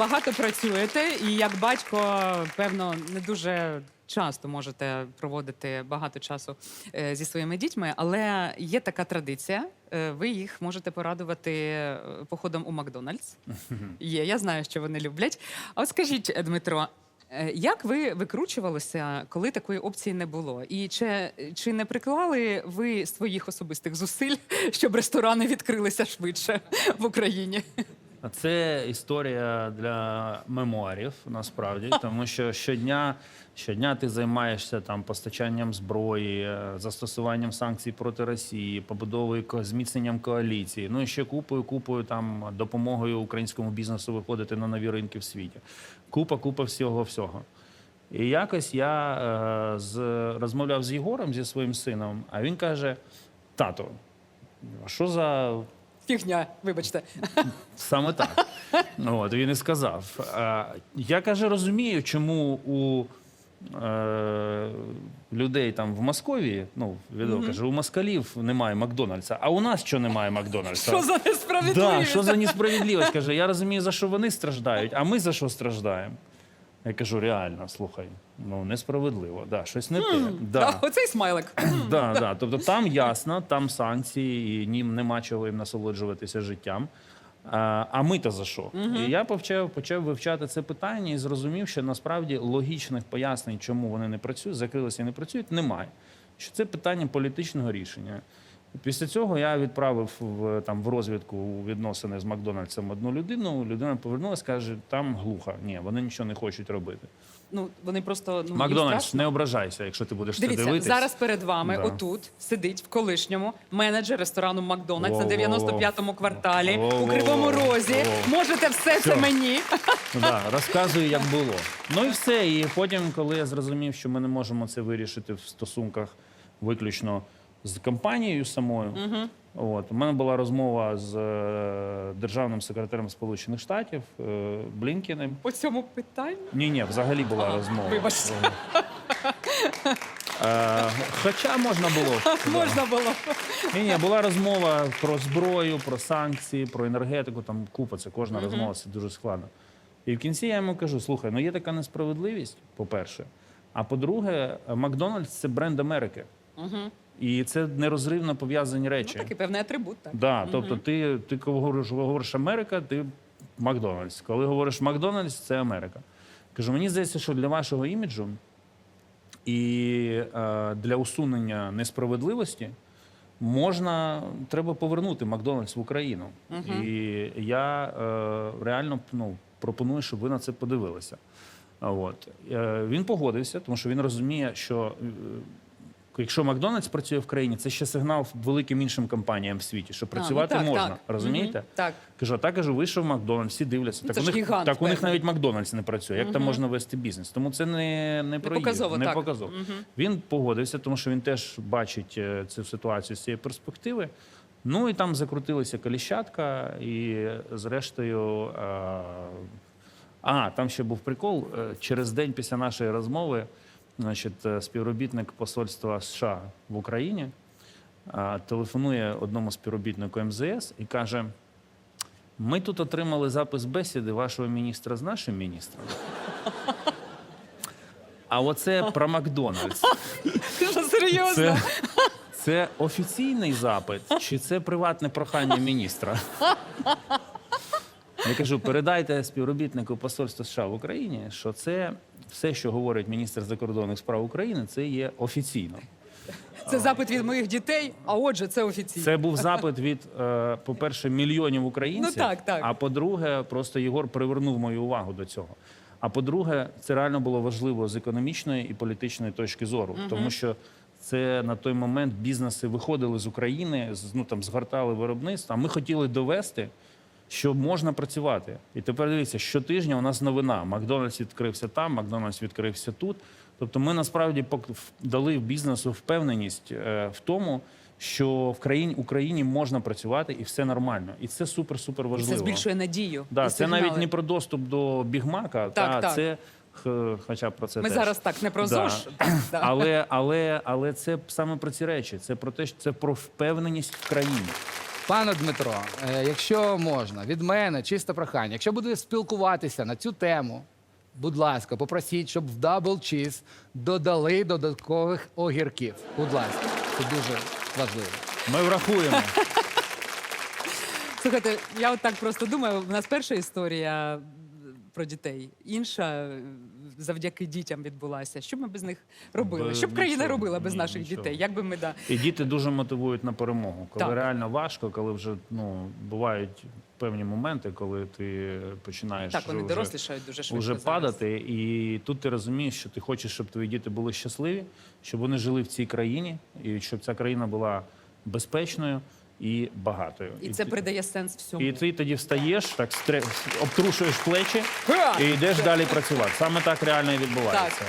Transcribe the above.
багато працюєте, і як батько, певно, не дуже часто можете проводити багато часу е, зі своїми дітьми, але є така традиція. е, Ви їх можете порадувати е, походом у Макдональдс. Є, я знаю, що вони люблять. А от скажіть, Дмитро, е, як ви викручувалися, коли такої опції не було? І чи, чи не приклали ви своїх особистих зусиль, щоб ресторани відкрилися швидше в Україні? А Це історія для мемуарів, насправді, тому що щодня, щодня ти займаєшся там постачанням зброї, е, застосуванням санкцій проти Росії, побудовою зміцненням коаліції. Ну і ще купою, купою там допомогою українському бізнесу виходити на нові ринки в світі. Купа, купа всього всього. І якось я е, з, розмовляв з Єгором, зі своїм сином, а він каже: тато, а що за Фігня, вибачте. Саме так. Ну, От, він і сказав. Я каже, розумію, чому у е, людей там в Московії, ну, відомо каже, у москалів немає Макдональдса, а у нас що немає Макдональдса? Що за Да, що за несправедливість? Каже, я розумію, за що вони страждають, а ми за що страждаємо? Я кажу, реально, слухай, ну несправедливо, да, щось не те. Да. оцей смайлик. Да, да. Тобто там ясно, там санкції, і нім нема чого їм насолоджуватися життям. А, а ми-то за що? І я почав, почав вивчати це питання і зрозумів, що насправді логічних пояснень, чому вони не працюють, закрилися і не працюють, немає. Що це питання політичного рішення. Після цього я відправив в там в розвідку у відносини з Макдональдсом одну людину. Людина повернулася, каже, там глухо. Ні, вони нічого не хочуть робити. Ну, вони просто ну, Макдональдс, не ображайся, якщо ти будеш це Дивіться, дивитись. зараз перед вами Да. отут сидить в колишньому менеджер ресторану Макдональдс на Во-во-во. 95-му кварталі у. Кривому Розі. Можете все це мені. Ну, да, розказую, як було. Ну і все. І потім, коли я зрозумів, що ми не можемо це вирішити в стосунках виключно з компанією самою. От, у мене була розмова з е, державним секретарем Сполучених Штатів е, Блінкіним. По цьому питанню. Ні, ні, взагалі була розмова. вибачте. Е, хоча можна було. Можна було. Ні, ні, була розмова про зброю, про санкції, про енергетику. Там купа, це кожна розмова, це дуже складно. І в кінці я йому кажу: слухай, ну є така несправедливість, по-перше. А по-друге, Макдональдс це бренд Америки. І це нерозривно пов'язані речі. Ну, такий певний атрибут, так. Да, тобто ти, ти коли говориш, говориш Америка, ти Макдональдс. Коли говориш Макдональдс, це Америка. Кажу, мені здається, що для вашого іміджу і е, для усунення несправедливості можна треба повернути Макдональдс в Україну. І я е, реально ну, пропоную, щоб ви на це подивилися. От. Е, він погодився, тому що він розуміє, що е, якщо Макдональдс працює в країні, це ще сигнал великим іншим компаніям в світі, що працювати ну так, можна. так. Розумієте? Мгм, так. Кажу, а так кажу, вийшов Макдональдс, всі дивляться. Ну, так це у ж них, гігант, так у них навіть Макдональдс не працює. Як там можна вести бізнес? Тому це не, не про їх, показово, не так. показово. Він погодився, тому що він теж бачить е, цю ситуацію з цієї перспективи. Ну і там закрутилися коліщатка, і зрештою. е, А, там ще був прикол. Е, Через день після нашої розмови, значить, е, співробітник посольства США в Україні е, телефонує одному співробітнику МЗС і каже: ми тут отримали запис бесіди вашого міністра з нашим міністром. А оце про Макдональдс. Серйозно? Це, це офіційний запит, чи це приватне прохання міністра? Я кажу, передайте співробітнику посольства США в Україні, що це все, що говорить міністр закордонних справ України, це є офіційно. Це запит від моїх дітей, а отже, це офіційно. Це був запит від, е, по-перше, мільйонів українців. Ну, так, так. А по-друге, просто Єгор привернув мою увагу до цього. А по-друге, це реально було важливо з економічної і політичної точки зору, тому що це на той момент бізнеси виходили з України, з- ну там згортали виробництво. А ми хотіли довести, що можна працювати. І тепер дивіться, щотижня у нас новина. Макдональдс відкрився там, Макдональдс відкрився тут. Тобто, ми насправді дали бізнесу впевненість е, в тому, що в країні Україні можна працювати і все нормально. І це супер супер І важливо. це збільшує надію. Да, і це сигнали. навіть не про доступ до бігмака, Так, та так. це хоча про це Ми теж. зараз так не про Да. ЗОЖ. Да. Але, але, але це саме про ці речі. Це про те, що це про впевненість в країні. Пане Дмитро, е, якщо можна, від мене чисте прохання. Якщо будете спілкуватися на цю тему, будь ласка, попросіть, щоб в дабл чіз додали додаткових огірків. Будь ласка, це дуже важливо. Ми врахуємо. Слухайте, я от так просто думаю, у нас перша історія про дітей, інша е, завдяки дітям відбулася. Що б ми без них робили? Що б країна нічого. робила без Ні, наших нічого. дітей? Як би ми да. І діти дуже мотивують на перемогу. Коли Так. реально важко, коли вже ну бувають певні моменти, коли ти починаєш Так, вони вже- дорослішають дуже швидко. Зараз. падати, і тут ти розумієш, що ти хочеш, щоб твої діти були щасливі, щоб вони жили в цій країні, і щоб ця країна була безпечною і багатою. І це придає сенс всьому. І ти тоді встаєш, так стре... обтрушуєш плечі і йдеш далі працювати. Саме так реально і відбувається. Так.